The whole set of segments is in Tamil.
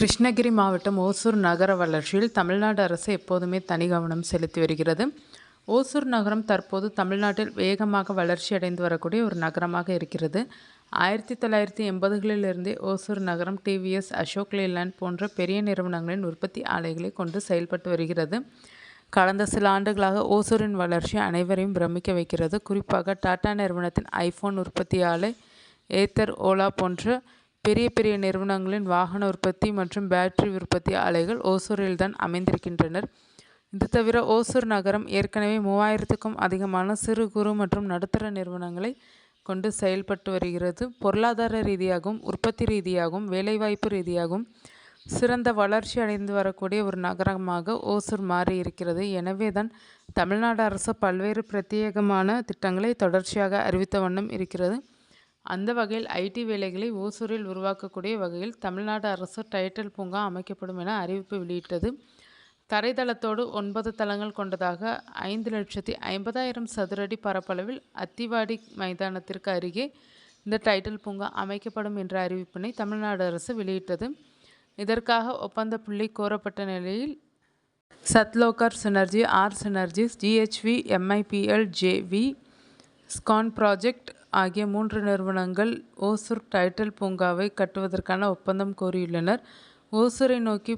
கிருஷ்ணகிரி மாவட்டம் ஓசூர் நகர வளர்ச்சியில் தமிழ்நாடு அரசு எப்போதுமே தனி கவனம் செலுத்தி வருகிறது. ஓசூர் நகரம் தற்போது தமிழ்நாட்டில் வேகமாக வளர்ச்சி அடைந்து வரக்கூடிய ஒரு நகரமாக இருக்கிறது. ஆயிரத்தி தொள்ளாயிரத்தி எண்பதுகளிலிருந்தே ஓசூர் நகரம் டிவிஎஸ் அசோக் லேலேண்ட் போன்ற பெரிய நிறுவனங்களின் உற்பத்தி ஆலைகளை கொண்டு செயல்பட்டு வருகிறது. கடந்த சில ஆண்டுகளாக ஓசூரின் வளர்ச்சி அனைவரையும் பிரமிக்க வைக்கிறது. குறிப்பாக டாடா நிறுவனத்தின் ஐஃபோன் உற்பத்தி ஆலை ஏத்தர் ஓலா போன்ற பெரிய பெரிய நிறுவனங்களின் வாகன உற்பத்தி மற்றும் பேட்டரி உற்பத்தி ஆலைகள் ஓசூரில் தான் அமைந்திருக்கின்றனர். இது தவிர ஓசூர் நகரம் ஏற்கனவே மூவாயிரத்துக்கும் அதிகமான சிறு குறு மற்றும் நடுத்தர நிறுவனங்களை கொண்டு செயல்பட்டு வருகிறது. பொருளாதார ரீதியாகவும் உற்பத்தி ரீதியாகவும் வேலைவாய்ப்பு ரீதியாகவும் சிறந்த வளர்ச்சி அடைந்து வரக்கூடிய ஒரு நகரமாக ஓசூர் மாறி இருக்கிறது எனவே தான் தமிழ்நாடு அரசு பல்வேறு பிரத்யேகமான திட்டங்களை தொடர்ச்சியாக அறிவித்த வண்ணம் இருக்கிறது. அந்த வகையில் ஐடி வேலைகளை ஓசூரில் உருவாக்கக்கூடிய வகையில் தமிழ்நாடு அரசு டைட்டில் பூங்கா அமைக்கப்படும் என அறிவிப்பு வெளியிட்டது. தரைதளத்தோடு ஒன்பது தளங்கள் கொண்டதாக ஐந்து லட்சத்தி ஐம்பதாயிரம் சதுரடி பரப்பளவில் அத்திவாடி மைதானத்திற்கு அருகே இந்த டைட்டில் பூங்கா அமைக்கப்படும் என்ற அறிவிப்பினை தமிழ்நாடு அரசு வெளியிட்டது. இதற்காக ஒப்பந்த புள்ளி கோரப்பட்ட நிலையில் Satlokar synergy R synergies GHV MIPL JV scan project ஆகிய மூன்று நிறுவனங்கள் ஓசூர் டைட்டில் பூங்காவை கட்டுவதற்கான ஒப்பந்தம் கோரியுள்ளனர். ஓசூரை நோக்கி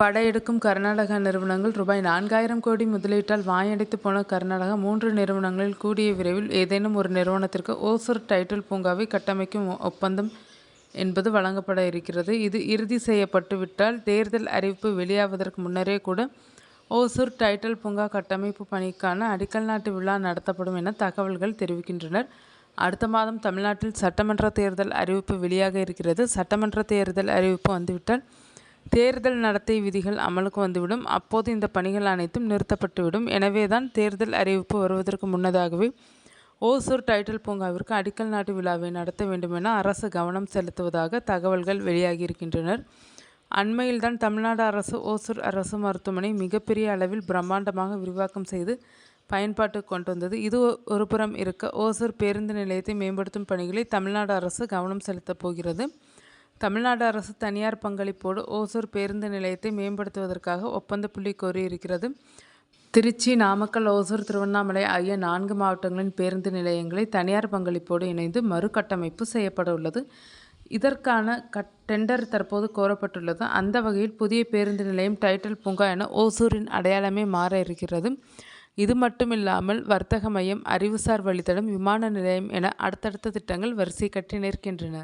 படையெடுக்கும் கர்நாடக நிறுவனங்கள் ரூபாய் நான்காயிரம் கோடி முதலீட்டால் வாயடைத்து போன கர்நாடகா மூன்று நிறுவனங்களில் கூடிய விரைவில் ஏதேனும் ஒரு நிறுவனத்திற்கு ஓசூர் டைட்டில் பூங்காவை கட்டமைக்கும் ஒப்பந்தம் என்பது வழங்கப்பட இருக்கிறது. இது இறுதி செய்யப்பட்டுவிட்டால் தேர்தல் அறிவிப்பு வெளியாவதற்கு முன்னரே கூட ஓசூர் டைட்டில் பூங்கா கட்டமைப்பு பணிக்கான அடிக்கல் நாட்டு விழா நடத்தப்படும் என தகவல்கள் தெரிவிக்கின்றனர். அடுத்த மாதம் தமிழ்நாட்டில் சட்டமன்ற தேர்தல் அறிவிப்பு வெளியாக இருக்கிறது. சட்டமன்ற தேர்தல் அறிவிப்பு வந்துவிட்டால் தேர்தல் நடத்தை விதிகள் அமலுக்கு வந்துவிடும். அப்போது இந்த பணிகள் அனைத்தும் நிறுத்தப்பட்டுவிடும். எனவே தான் தேர்தல் அறிவிப்பு வருவதற்கு முன்னதாகவே ஓசூர் டைட்டில் பூங்காவிற்கு அடிக்கல் நாட்டு விழாவை நடத்த வேண்டுமென அரசு கவனம் செலுத்துவதாக தகவல்கள் வெளியாகியிருக்கின்றனர். அண்மையில்தான் தமிழ்நாடு அரசு ஓசூர் அரசு மருத்துவமனை மிகப்பெரிய அளவில் பிரம்மாண்டமாக விரிவாக்கம் செய்து பயன்பாட்டுக்கு கொண்டு வந்தது. இது ஒரு புறம் இருக்க ஓசூர் பேருந்து நிலையத்தை மேம்படுத்தும் பணிகளை தமிழ்நாடு அரசு கவனம் செலுத்தப் போகிறது. தமிழ்நாடு அரசு தனியார் பங்களிப்போடு ஓசூர் பேருந்து நிலையத்தை மேம்படுத்துவதற்காக ஒப்பந்த புள்ளி கோரியிருக்கிறது. திருச்சி நாமக்கல் ஓசூர் திருவண்ணாமலை ஆகிய நான்கு மாவட்டங்களின் பேருந்து நிலையங்களை தனியார் பங்களிப்போடு இணைந்து மறுகட்டமைப்பு செய்யப்பட உள்ளது. இதற்கான கட் டெண்டர் தற்போது கோரப்பட்டுள்ளது. அந்த வகையில் புதிய பேருந்து நிலையம் டைட்டில் பூங்கா என ஓசூரின் அடையாளமே மாற இருக்கிறது. இது மட்டுமில்லாமல் வர்த்தக மையம் அறிவுசார் வழித்தடம் விமான நிலையம் என அடுத்தடுத்த திட்டங்கள் வரிசை கட்டி நிற்கின்றன.